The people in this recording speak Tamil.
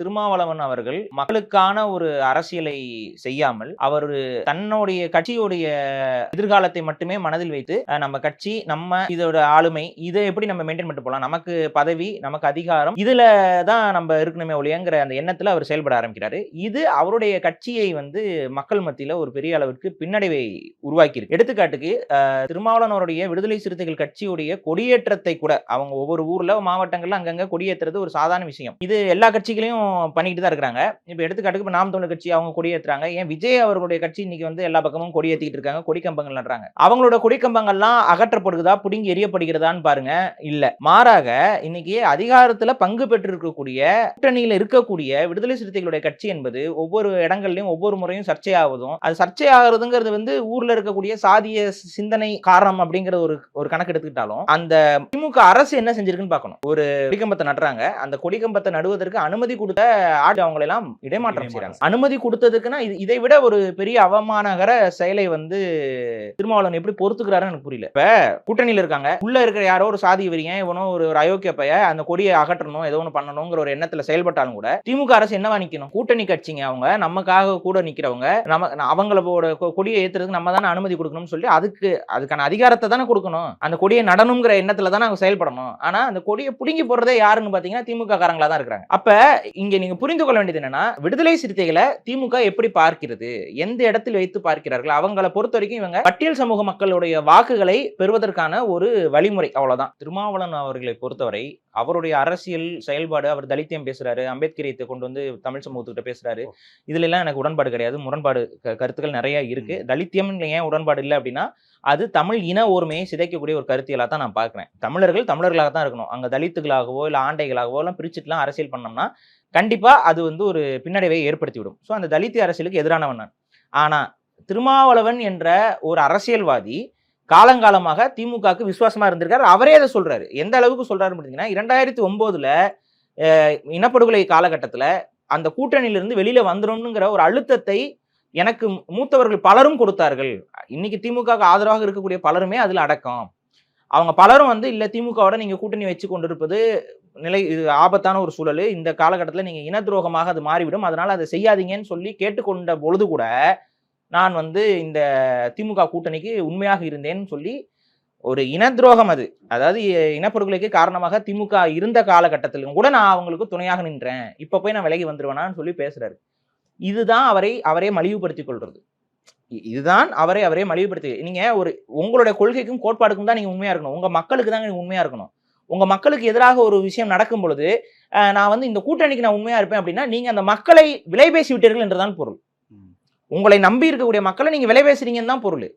திருமாவளவன் அவர்கள் மக்களுக்கான ஒரு அரசியலை செய்யாமல் அவர் தன்னுடைய கட்சியுடைய எதிர்காலத்தை மட்டுமே மனதில் வைத்து நம்ம கட்சி நம்ம இதோட ஆளுமை இதை எப்படி நம்ம மெயின்டைன் பண்ணிட்டு போகலாம் நமக்கு பதவி நமக்கு அதிகாரம் இதுல தான் நம்ம இருக்கணுமே ஒழியங்கிற அந்த எண்ணத்துல அவர் செயல்பட ஆரம்பிக்கிறாரு. இது அவருடைய கட்சியை வந்து மக்கள் மத்தியில ஒரு பெரிய அளவிற்கு பின்னடைவை உருவாக்கியிருக்கு. எடுத்துக்காட்டுக்கு திருமாவளவனுடைய விடுதலை சிறுத்தைகள் கட்சியுடைய கொடியேற்றத்தை கூட அவங்க ஒவ்வொரு ஊர்ல மாவட்டங்கள்ல அங்கங்க கொடியேற்றுறது ஒரு சாதாரண விஷயம். இது எல்லா கட்சிகளையும் பண்ணிக்கிட்டு தான் இருக்கிறாங்க. இப்போ எடுத்துக்காட்டுக்கு இப்போ நாம் தமிழர் கட்சி அவங்க கொடியேற்றுறாங்க ஏன் விஜய் அவர்களுடைய கட்சி இன்னைக்கு வந்து எல்லா பக்கமும் கொடியேற்றிட்டு இருக்காங்க. கொடிக்கம்பங்கள் நடுறாங்க. அவங்களோட கொடிக்கம்பங்கள்லாம் அகற்றப்படுகிறதா புடுங்கி எரியப்படுகிறதான்னு பாருங்க. இல்லை. மாறாக இன்னைக்கு அதிகாரத்தில் பங்கு பெற்று இருக்கக்கூடிய கூட்டணியில் இருக்கக்கூடிய விடுதலை சிறுத்தைகளுடைய கட்சி என்பது ஒவ்வொரு இடங்கள்லையும் ஒவ்வொரு முறையும் சர்ச்சையாவதும் அது சர்ச்சையாகிறதுங்கிறது வந்து ஊர்ல இருக்கக்கூடிய சாதிய சிந்தனை காரணம் அப்படிங்கிற ஒரு ஒரு கணக்கு எடுத்துக்கிட்டாலும் அந்த திமுக அரசு என்ன செஞ்சிருக்குன்னு பார்க்கணும். ஒரு கொடிக்கம்பத்தை நடுறாங்க. அந்த கொடிக்கம்பத்தை நடுவதற்கு அனுமதி கொடுத்து ஆடு அவங்களை எல்லாம் இடைமாற்றம் செய்றாங்க. அனுமதி கொடுத்ததுக்குன்னா இது விட ஒரு பெரிய அவமானகர செயலை வந்து திருமாவளவன் எப்படி பொறுத்துக்கிறாருன்னு எனக்கு புரியல. இப்ப கூட்டணியில இருக்காங்க. உள்ள இருக்கிற யாரோ ஒரு சாதி வெறியன் இவனோ ஒரு ஒரு அயோக்கிய பைய அந்த கொடியை அகற்றணும் ஏதோ ஒன்று பண்ணணுங்கிற ஒரு எண்ணத்துல செயல்பட்டாலும் கூட திமுக அரசு என்னவா நிக்கணும்? கூட்டணி கட்சிங்க அவங்க நமக்காக கூட நிக்கிறவங்க நம்ம அவங்களோட கொடியை ஏத்துறதுக்கு நம்ம தானே அனுமதி கொடுக்கணும்னு சொல்லி அதுக்கு அதுக்கான அதிகாரத்தை தானே கொடுக்கணும். அந்த கொடியை நடணுங்கிற எண்ணத்துல தானே அவங்க செயல்படணும். ஆனா அந்த கொடியை புடுங்கி போறதே யாருன்னு பாத்தீங்கன்னா திமுக காரங்களா தான் இருக்கிறாங்க. அப்ப இங்க நீங்க புரிந்து கொள்ள வேண்டியது என்னன்னா விடுதலை சிறுத்தைகளை திமுக எப்படி பார்க்கிறது? எந்த இடத்தில் வைத்து பார்க்கிறார்கள்? அவங்கள பொறுத்த வரைக்கும் இவங்க பட்டியல் சமூக மக்களுடைய வாக்குகளை பெறுவதற்கான ஒரு வழிமுறை அவ்வளவுதான். திருமாவளவன் அவர்களை பொறுத்தவரை அவருடைய அரசியல் செயல்பாடு அவர் தலித்தியம் பேசுறாரு அம்பேத்கரியத்தை கொண்டு வந்து தமிழ் சமூகத்துக்கிட்ட பேசுறாரு. இதுல எல்லாம் எனக்கு உடன்பாடு கிடையாது. முரண்பாடு கருத்துக்கள் நிறைய இருக்கு. தலித்தியம் ஏன் உடன்பாடு இல்லை அப்படின்னா அது தமிழ் இன ஓர்மையை சிதைக்கக்கூடிய ஒரு கருத்தியலாக தான் நான் பார்க்குறேன். தமிழர்கள் தமிழர்களாக தான் இருக்கணும். அங்கே தலித்துகளாகவோ இல்லை ஆண்டைகளாகவோ எல்லாம் பிரிச்சுட்டுலாம் அரசியல் பண்ணோம்னா கண்டிப்பாக அது வந்து ஒரு பின்னடைவை ஏற்படுத்தி விடும் ஸோ அந்த தலித்திய அரசியலுக்கு எதிரானவன் நான். ஆனால் திருமாவளவன் என்ற ஒரு அரசியல்வாதி காலங்காலமாக திமுகவுக்கு விசுவாசமாக இருந்திருக்காரு. அவரே அதை சொல்கிறாரு எந்த அளவுக்கு சொல்றாருன்னு பார்த்தீங்கன்னா இரண்டாயிரத்தி ஒம்போதில் இனப்படுகொலை காலகட்டத்தில் அந்த கூட்டணியிலிருந்து வெளியில் வந்துடணுங்கிற ஒரு அழுத்தத்தை எனக்கு மூத்தவர்கள் பலரும் கொடுத்தார்கள். இன்னைக்கு திமுகவுக்கு ஆதரவாக இருக்கக்கூடிய பலருமே அதில் அடக்கம். அவங்க பலரும் வந்து இல்லை திமுகவோட நீங்கள் கூட்டணி வச்சு கொண்டிருப்பது நிலை இது ஆபத்தான ஒரு சூழல். இந்த காலகட்டத்தில் நீங்கள் இன துரோகமாக அது மாறிவிடும். அதனால் அதை செய்யாதீங்கன்னு சொல்லி கேட்டுக்கொண்ட பொழுது கூட நான் வந்து இந்த திமுக கூட்டணிக்கு உண்மையாக இருந்தேன்னு சொல்லி ஒரு இன துரோகம் அது. அதாவது இனப்படுகொலைக்கு காரணமாக திமுக இருந்த காலகட்டத்திலும் கூட நான் அவங்களுக்கு துணையாக நின்றேன். இப்ப போய் நான் விலகி வந்துடுவேனான்னு சொல்லி பேசுறாரு. இதுதான் அவரை அவரே மலிவுபடுத்திக் கொள்றது. இ- இதுதான் அவரை அவரே மலிவுபடுத்தி நீங்க ஒரு உங்களுடைய கொள்கைக்கும் கோட்பாடுக்கும் தான் நீங்க உண்மையா இருக்கணும். உங்க மக்களுக்கு தான் நீங்க உண்மையா இருக்கணும். உங்க மக்களுக்கு எதிராக ஒரு விஷயம் நடக்கும் பொழுது நான் வந்து இந்த கூட்டணிக்கு நான் உண்மையா இருப்பேன் அப்படின்னா நீங்க அந்த மக்களை விலை பேசி விட்டீர்கள் என்றுதான் பொருள். உங்களை நம்பி இருக்கக்கூடிய மக்களை நீங்கள் விலை பேசுறீங்கன்னு தான் பொருள்.